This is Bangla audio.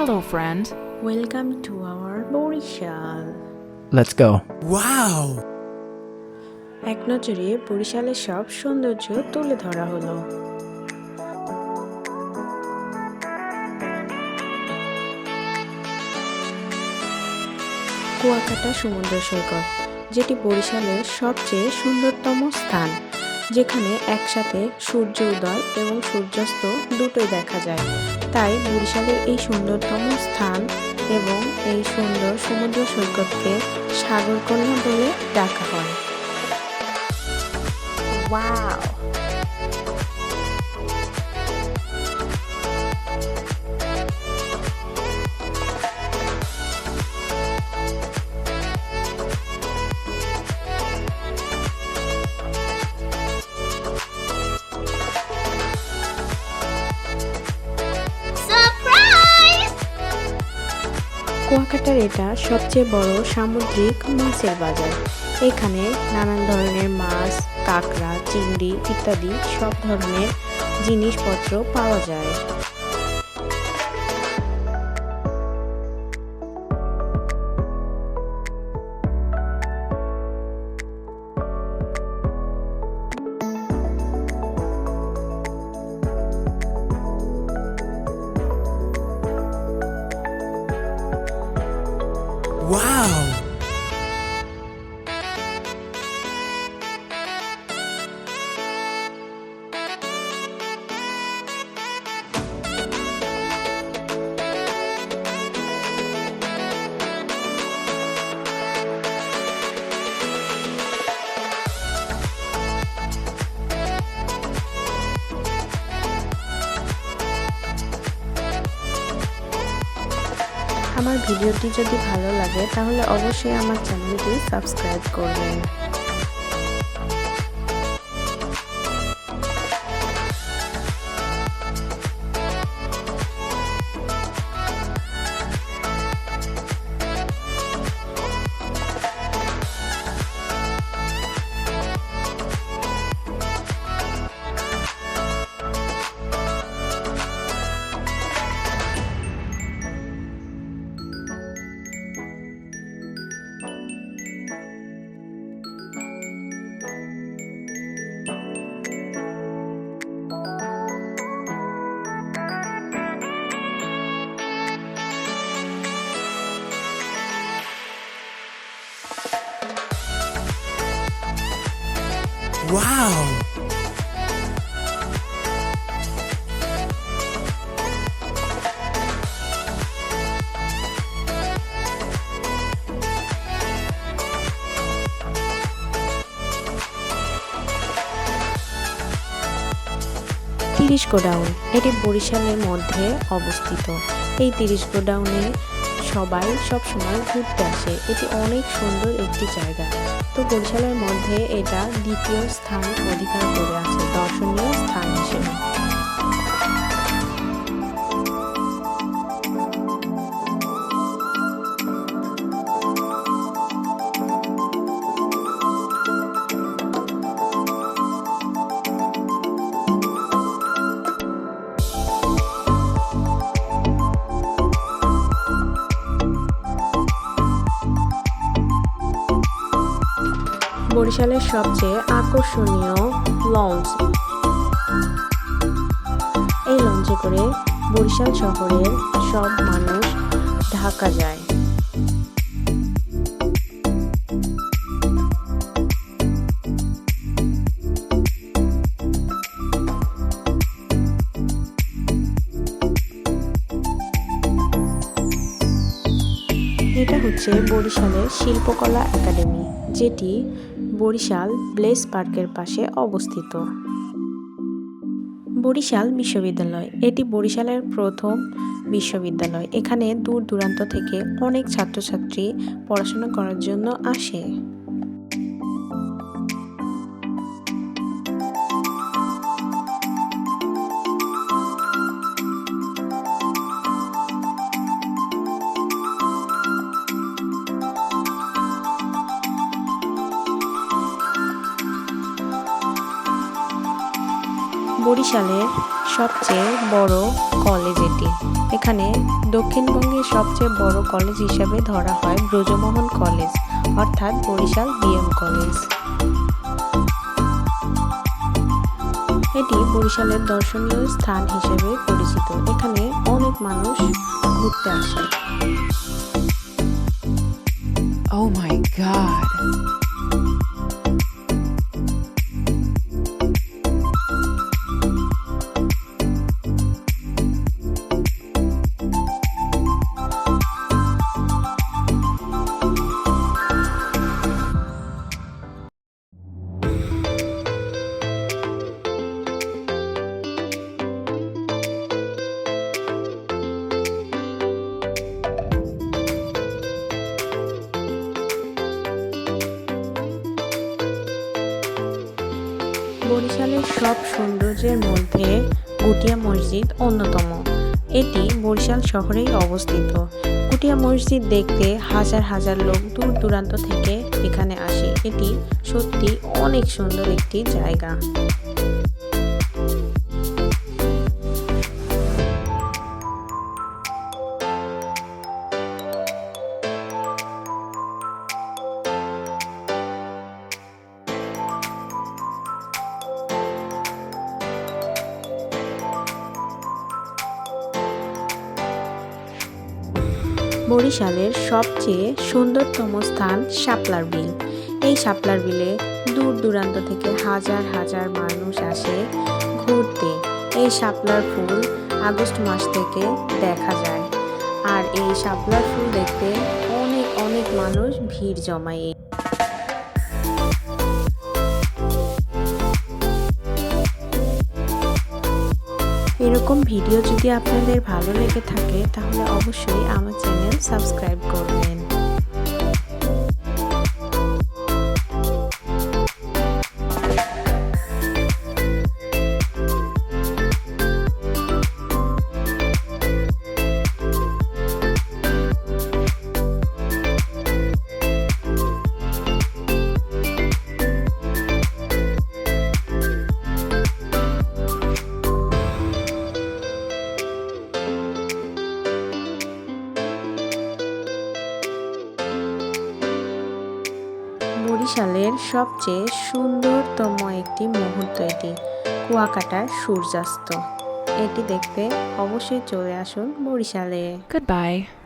Hello, friend. Welcome to our Barishal Let's go. Wow! এক নজরে বরিশালের সব সৌন্দর্য তুলে ধরা হলো কুয়াকাটা সমুদ্র সৈকত যেটি বরিশালের সবচেয়ে সুন্দরতম স্থান যেখানে একসাথে সূর্য উদয় এবং সূর্যাস্ত দুটোই দেখা যায় তাই বরিশালের এই সুন্দরতম স্থান এবং এই সুন্দর সমুদ্র সৈকতকে সাগরকন্যা বলে ডাকা হয়। ওয়াও কুয়াকাটার এটা সবচেয়ে বড় সামুদ্রিক মাছের বাজার। এখানে নানান ধরনের মাছ, কাঁকড়া, চিংড়ি ইত্যাদি সব ধরনের জিনিসপত্র পাওয়া যায়। Wow! আমার ভিডিওটি যদি ভালো লাগে তাহলে অবশ্যই আমার চ্যানেলটি সাবস্ক্রাইব করবেন। Wow! তিরিশ গোডাউন এটি বরিশালের মধ্যে অবস্থিত এই তিরিশ গোডাউনে সবাই সব সময় ঘুরতে আসে। এটি অনেক সুন্দর একটি জায়গা। তো বরিশালের মধ্যে এটা দ্বিতীয় স্থান অধিকার করে আছে। দর্শনীয় বরিশালের সবচেয়ে আকর্ষণীয় লঞ্চ এই লঞ্চে করে বরিশাল শহরের সব মানুষ ঢাকা যায়। এটা হচ্ছে বরিশালের শিল্পকলা একাডেমি, যেটি বরিশাল ব্লেস পার্কের পাশে অবস্থিত। বরিশাল বিশ্ববিদ্যালয়। এটি বরিশালের প্রথম বিশ্ববিদ্যালয়। এখানে দূর দূরান্ত থেকে অনেক ছাত্রছাত্রী পড়াশোনা করার জন্য আসে। বরিশালের সবচেয়ে বড় কলেজ এটি। এখানে দক্ষিণবঙ্গের সবচেয়ে বড় কলেজ হিসাবে ধরা হয় ব্রজমোহন কলেজ, অর্থাৎ বরিশাল বিএম কলেজ। এটি বরিশালের দর্শনীয় স্থান হিসেবে পরিচিত। এখানে অনেক মানুষ ঘুরতে আসে। Oh my god. বরিশালের সব সৌন্দর্যের মধ্যে ভুটিয়া মসজিদ অন্যতম। এটি বরিশাল শহরেই অবস্থিত। কুটিয়া মসজিদ দেখতে হাজার হাজার লোক দূর দূরান্ত থেকে এখানে আসে। এটি সত্যি অনেক সুন্দর একটি জায়গা। বরিশালের সবচেয়ে সুন্দরতম স্থান শাপলার বিল। এই শাপলার বিলে দূর দূরান্ত থেকে হাজার হাজার মানুষ আসে ঘুরতে। এই শাপলার ফুল আগস্ট মাস থেকে দেখা যায়। আর এই শাপলার ফুল দেখতে অনেক অনেক মানুষ ভিড় জমায়। এরকম ভিডিও যদি আপনাদের ভালো লেগে থাকে তাহলে অবশ্যই আমার চ্যানেল সাবস্ক্রাইব করবেন। বরিশালের সবচেয়ে সুন্দরতম একটি মুহূর্ত এটি, কুয়াকাটার সূর্যাস্ত এটি দেখতে অবশ্যই চলে আসুন বরিশালে Goodbye.